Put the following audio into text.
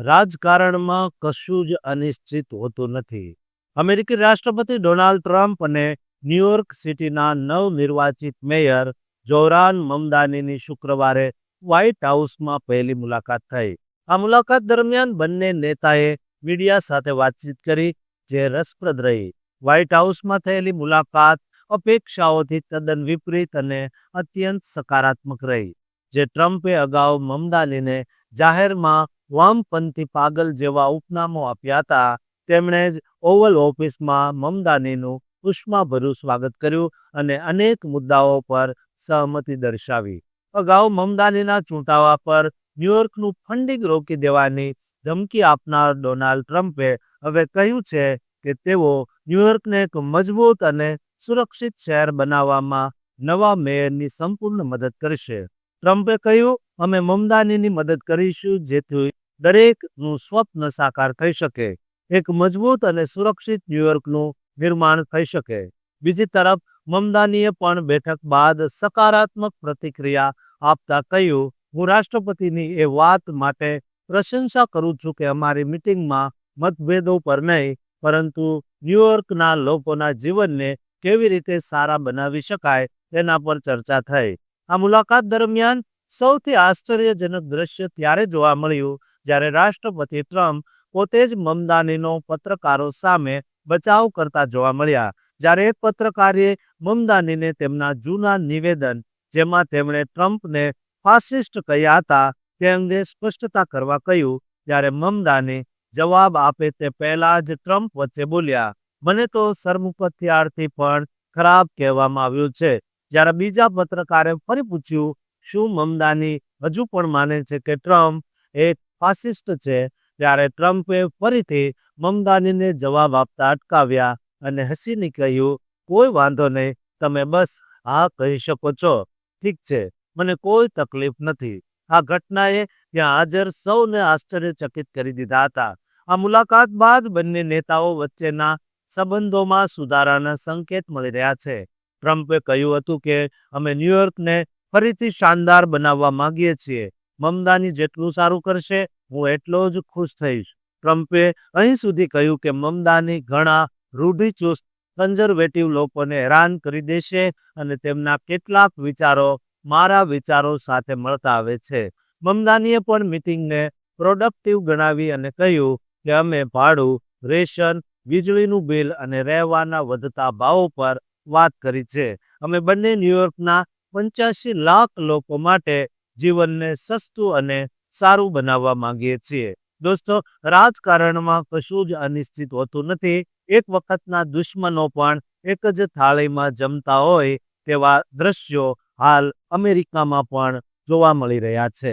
રાજકારણમાં કશું જ અનિશ્ચિત હોતું નથી. અમેરિકી રાષ્ટ્રપતિ ડોનાલ્ડ ટ્રમ્પ અને ન્યુયોર્ક સિટીના નવનિર્વાચિત મેયર જોરાન મમદાનીની શુક્રવારે વ્હાઇટ હાઉસમાં પહેલી મુલાકાત થઈ. આ મુલાકાત દરમિયાન બંને નેતાએ મીડિયા સાથે વાતચીત કરી, જે રસપ્રદ રહી. વ્હાઇટ હાઉસમાં થયેલી મુલાકાત અપેક્ષાઓથી તદ્દન વિપરીત અને અત્યંત સકારાત્મક રહી. જે ટ્રમ્પે અગાઉ મમદાનીને જાહેરમાં વામપંથી પાગલ જેવા ઉપનામો આપ્યા હતા, તેમણે જ ઓવલ ઓફિસમાં મમદાનીનું ઉષ્માભર્યું સ્વાગત કર્યું અને અનેક મુદ્દાઓ પર સહમતિ દર્શાવી. અગાઉ મમદાનીના ચૂંટાવા પર ન્યુયોર્કનું ફંડિંગ રોકી દેવાની ધમકી આપનાર ડોનાલ્ડ ટ્રમ્પે હવે કહ્યું છે કે તેઓ ન્યુયોર્કને એક મજબૂત અને સુરક્ષિત શહેર બનાવવામાં નવા મેયરની સંપૂર્ણ મદદ કરશે. ટ્રમ્પે કહ્યું, અમે મમદાનીની મદદ કરીશું, જેથી દરેકનું સ્વપ્ન સાકાર થઈ શકે. એક મજબૂત અને સુરક્ષિત ન્યુયોર્કનું નિર્માણ થઈ શકે. બીજી તરફ, મમદાનીએ પણ બેઠક બાદ સકારાત્મક પ્રતિક્રિયા આપતા કહ્યું, હું રાષ્ટ્રપતિની એ વાત માટે પ્રશંસા કરું છું કે અમારી મિટિંગમાં મતભેદો પર નહીં, પરંતુ ન્યુયોર્કના લોકોના જીવનને કેવી રીતે સારા બનાવી શકાય તેના પર ચર્ચા થઈ. આ મુલાકાત દરમિયાન સૌથી આશ્ચર્યજનક દ્રશ્ય ત્યારે જોવા મળ્યું જ્યારે રાષ્ટ્રપતિ ટ્રમ્પ પોતે જ મમદાનીનો પત્રકારો સામે બચાવ કરતા જોવા મળ્યા. જ્યારે એક પત્રકારે મમદાનીને તેમના જૂના નિવેદન, જેમાં તેમણે ટ્રમ્પને ફાસિસ્ટ કહ્યા હતા, તે અંગે સ્પષ્ટતા કરવા કહ્યું, ત્યારે મમદાની જવાબ આપે તે પહેલા જ ટ્રમ્પ વચ્ચે બોલ્યા, મને તો સરમુખત્યારથી પણ ખરાબ કહેવામાં આવ્યું છે. જ્યારે બીજા પત્રકારે ફરી પૂછ્યું, શું મમદાની હજુ પણ માને છે કે ટ્રમ્પ એક ફાસિસ્ટ છે? ત્યારે ટ્રમ્પે ફરીથી મમદાનીને જવાબ આપતા અટકાવ્યા અને હસીને કહ્યું, કોઈ વાંધો નહીં, તમે બસ હા કહી શકો છો. ઠીક છે, મને કોઈ તકલીફ નથી. આ ઘટનાએ ત્યાં હાજર સૌને આશ્ચર્યચકિત કરી દીધા હતા. આ મુલાકાત બાદ બંને નેતાઓ વચ્ચેના સંબંધોમાં સુધારાના સંકેત મળી રહ્યા છે. ટ્રમ્પે કહ્યું હતું કે અમે ન્યૂયોર્કને ફરીથી શાનદાર બનાવવા માંગીએ છીએ. મમદાની જેટલું સારું કરશે, હું એટલો જ ખુશ થઈશ. ટ્રમ્પે અહીં સુધી કહ્યું કે મમદાની ઘણા રૂઢિચુસ્ત, કન્ઝર્વેટિવ લોકોને હેરાન કરી દેશે અને તેમના કેટલાક વિચારો મારા વિચારો સાથે મળતા આવે છે. મમદાનીએ પણ મિટિંગને પ્રોડક્ટિવ ગણાવી અને કહ્યું કે અમે ભાડું, રેશન, વીજળીનું બિલ અને રહેવાના વધતા ભાવો પર વાત કરી છે. અમે બંને ન્યુયોર્કના પંચ્યાસી લાખ લોકો માટે જીવનને સસ્તું અને સારું બનાવવા માંગીએ છીએ. દોસ્તો, રાજકારણમાં કશું જ અનિશ્ચિત હોતું નથી. એક વખતના દુશ્મનો પણ એક જ થાળીમાં જમતા હોય તેવા દ્રશ્યો હાલ અમેરિકામાં પણ જોવા મળી રહ્યા છે.